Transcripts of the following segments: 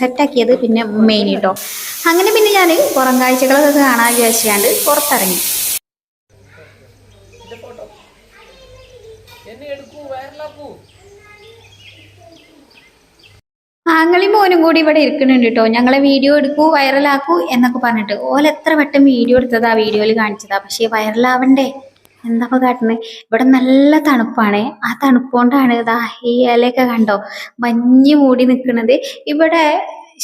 സെറ്റാക്കിയത് പിന്നെ മെയിൻ കേട്ടോ അങ്ങനെ പിന്നെ ഞാൻ പുറം കാഴ്ചകളൊക്കെ കാണാൻ വിചാരിച്ചാണ്ട് പുറത്തിറങ്ങി. ആങ്ങളി മോനും കൂടി ഇവിടെ ഇരിക്കുന്നുണ്ട് കേട്ടോ ഞങ്ങളെ വീഡിയോ എടുക്കൂ വൈറലാക്കൂ എന്നൊക്കെ പറഞ്ഞിട്ട്. ഓലെത്ര വട്ടം വീഡിയോ എടുത്തതാ വീഡിയോയിൽ കാണിച്ചതാ. പക്ഷേ വൈറലാവണ്ടേ എന്താ കാട്ടുന്നത് ഇവിടെ നല്ല തണുപ്പാണ്. ആ തണുപ്പുകൊണ്ടാണ് ഇതാ ഈ ഇലയൊക്കെ കണ്ടോ? മഞ്ഞ് മൂടി നിൽക്കുന്നത് ഇവിടെ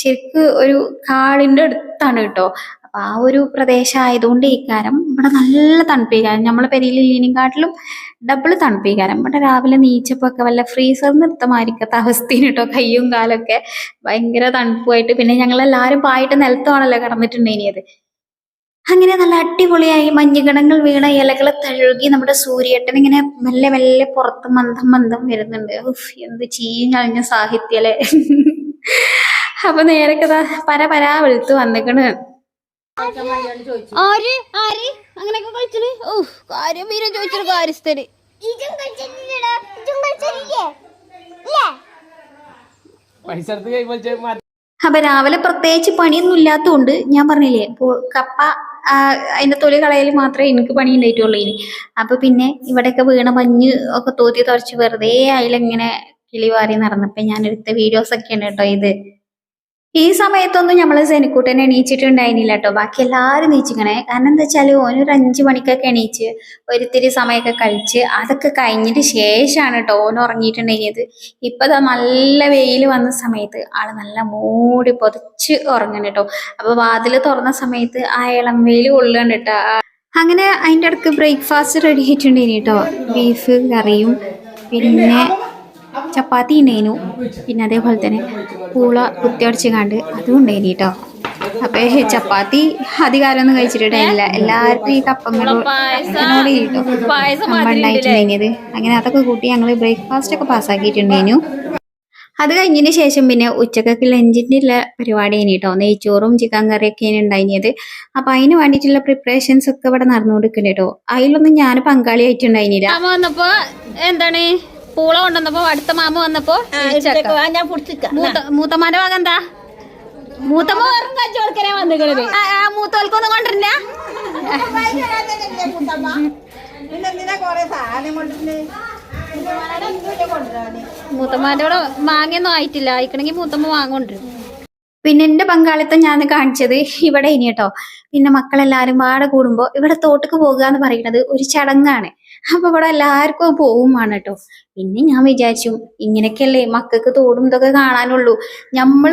ശരിക്ക് ഒരു കാടിന്റെ അടുത്താണ് കേട്ടോ. അപ്പൊ ആ ഒരു പ്രദേശമായതുകൊണ്ട് ഈ കാരം ഇവിടെ നല്ല തണുപ്പീകാരം നമ്മളെ പെരിയിലില്ലിനെക്കാട്ടിലും ഡബിൾ തണുപ്പീകാരം ഇവിടെ രാവിലെ നീച്ചപ്പോ ഒക്കെ വല്ല ഫ്രീസർ നൃത്തമായിരിക്കാത്ത അവസ്ഥയിൽ കേട്ടോ കയ്യും കാലൊക്കെ. ഭയങ്കര തണുപ്പുമായിട്ട്. പിന്നെ ഞങ്ങൾ എല്ലാവരും പായിട്ട് നിലത്തോണല്ലോ കിടന്നിട്ടുണ്ടേനിയത് അങ്ങനെ നല്ല അടിപൊളിയായി മഞ്ഞുകിടങ്ങൾ വീണ ഇലകൾ തഴുകി നമ്മുടെ സൂര്യേട്ടൻ ഇങ്ങനെ മെല്ലെ മെല്ലെ പുറത്ത് മന്ദം മന്ദം വരുന്നുണ്ട്. ഉഫ് എന്ത് ചീഞ്ഞളിഞ്ഞ സാഹിത്യലെ അപ്പൊ നേരെ കഥ പര പരാ വെളുത്ത് വന്നിക്കണ്. ആര്? ആര്? അങ്ങനെയൊക്കെ കളിച്ചത്? ഓ കാര്യം വീരം ചോദിച്ചൊരു കാര്യസ്ഥര് പൈസ എടുത്ത് കൈ അപ്പൊ രാവിലെ പ്രത്യേകിച്ച് പണിയൊന്നും ഇല്ലാത്തതുകൊണ്ട് ഞാൻ പറഞ്ഞില്ലേ കപ്പ ആ, അതിന്റെ തൊലി കളയൽ മാത്രമേ എനിക്ക് പണി ഉണ്ടായിട്ടുള്ളൂ ഇനി. അപ്പൊ പിന്നെ ഇവിടെയൊക്കെ വീണ മഞ്ഞ് ഒക്കെ തോത്തി തുറച്ച് വെറുതെ അതിലിങ്ങനെ കിളി വാരി നടന്നപ്പോ ഞാൻ എടുത്ത വീഡിയോസ് ഒക്കെ ഉണ്ട് കേട്ടോ ഇത്. ഈ സമയത്തൊന്നും നമ്മൾ സെനിക്കൂട്ടനെ എണീച്ചിട്ടുണ്ടായിരുന്നില്ല കേട്ടോ ബാക്കി എല്ലാവരും നീച്ചിക്കണേ. കാരണം എന്താ വെച്ചാൽ ഓനൊരു അഞ്ചു മണിക്കൊക്കെ എണീച്ച് ഒരിത്തിരി സമയമൊക്കെ കഴിച്ച് അതൊക്കെ കഴിഞ്ഞിട്ട് ശേഷമാണ് കേട്ടോ ഓൻ ഉറങ്ങിയിട്ടുണ്ടായിരുന്നത്. ഇപ്പം നല്ല വെയിൽ വന്ന സമയത്ത് ആൾ നല്ല മൂടി പൊതിച്ച് ഉറങ്ങണം കേട്ടോ അപ്പൊ വാതിൽ തുറന്ന സമയത്ത് ആ ഇളം വെയിൽ കൊള്ളുകയാണ് കേട്ടോ അങ്ങനെ അതിന്റെ ഇടയ്ക്ക് ബ്രേക്ക്ഫാസ്റ്റ് റെഡി ആയിട്ടുണ്ടായിരുന്നു കേട്ടോ ബീഫ് കറിയും പിന്നെ ചപ്പാത്തി ഉണ്ടായിരുന്നു പിന്നെ അതേപോലെ തന്നെ പൂള കുത്തിയടച്ച് കണ്ട് അതും ഉണ്ടായിരുന്നു കേട്ടോ അപ്പൊ ചപ്പാത്തി അധികാരമൊന്നും കഴിച്ചിട്ടുണ്ടായില്ല എല്ലാവർക്കും ഈ കപ്പങ്ങളോട് കേട്ടോ കമ്പ അങ്ങനെ അതൊക്കെ കൂട്ടി ഞങ്ങൾ ബ്രേക്ക്ഫാസ്റ്റ് ഒക്കെ പാസ്സാക്കിയിട്ടുണ്ടായിരുന്നു അത് കഴിഞ്ഞതിന് ശേഷം പിന്നെ ഉച്ചക്കൊക്കെ ലഞ്ചിന്റെ ഉള്ള പരിപാടി കേട്ടോ നെയ്ച്ചോറും ചിക്കൻ കറിയൊക്കെയാണ് ഉണ്ടായിരുന്നത് അപ്പൊ അതിന് വേണ്ടിയിട്ടുള്ള പ്രിപ്പറേഷൻസ് ഒക്കെ ഇവിടെ നടന്നുകൊടുക്കുന്നുണ്ട് കേട്ടോ അതിലൊന്നും ഞാൻ പങ്കാളിയായിട്ടുണ്ടായിരുന്നില്ല എന്താണ്? പൂള കൊണ്ടുവന്നപ്പോ അടുത്ത മാമ വന്നപ്പോ മൂത്തമാന്റെ ഭാഗം എന്താ? മൂത്തമ്മ വെറും വന്നിക്കണത് മൂത്തോൽക്കൊന്നും കൊണ്ടിരുന്ന മൂത്തമ്മാന്റെ കൂടെ മാങ്ങയൊന്നും ആയിട്ടില്ല. ആയിക്കണെങ്കി മൂത്തമ്മ വാങ്ങോണ്ടിരും പിന്നെ എന്റെ പങ്കാളിത്തം ഞാൻ കാണിച്ചത് ഇവിടെ ഇനി കേട്ടോ. പിന്നെ മക്കളെല്ലാവരും പാടെ കൂടുമ്പോ ഇവിടെ തോട്ടക്ക് പോകുക എന്ന് പറയുന്നത് ഒരു ചടങ്ങാണ്. അപ്പൊ ഇവിടെ എല്ലാവർക്കും പോവും വേണം കേട്ടോ. പിന്നെ ഞാൻ വിചാരിച്ചു ഇങ്ങനെയൊക്കെയല്ലേ മക്കൾക്ക് തോടും ഇതൊക്കെ കാണാനുള്ളൂ. നമ്മൾ